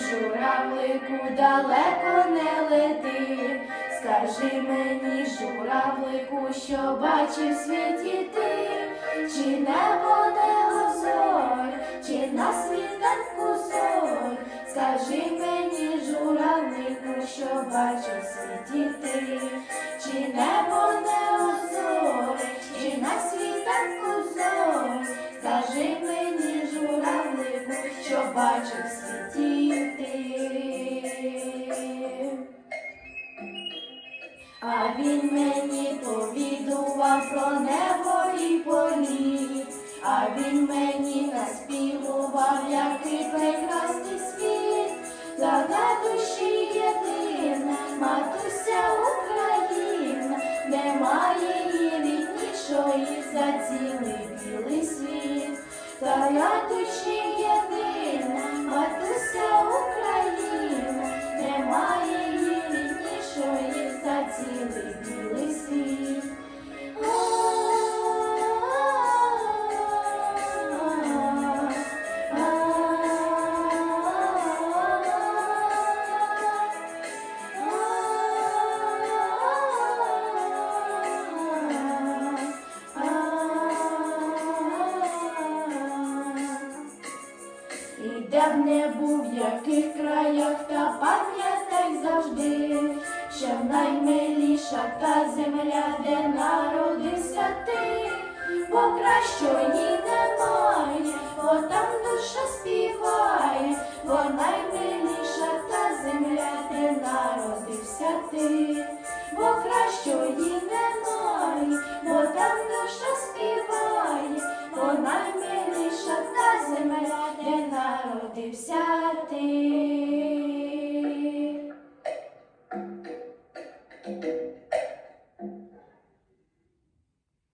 журавлику, далеко не лети. Скажи мені, журавлику, що бачив в світі ти, чи небо не озор, чи на світанку зорь. Скажи мені, журавлику, що бачив в світі ти, що бачив світі. А він мені повідував про небо і політ, а він мені наспівував, який прекрасний світ, Зада душі єдина, матуся Україна, немає її ріднішої за цілий білий світ, Зада душі де б не в яких краях, та пам'ятай завжди, що наймиліша та земля, де народився ти, бо кращої немає, бо там душа співає, бо наймиліша та земля, де народився ти, бо кращої немає, бо там душа співає, бо наймиліша та земля, де народився ти. Thank you.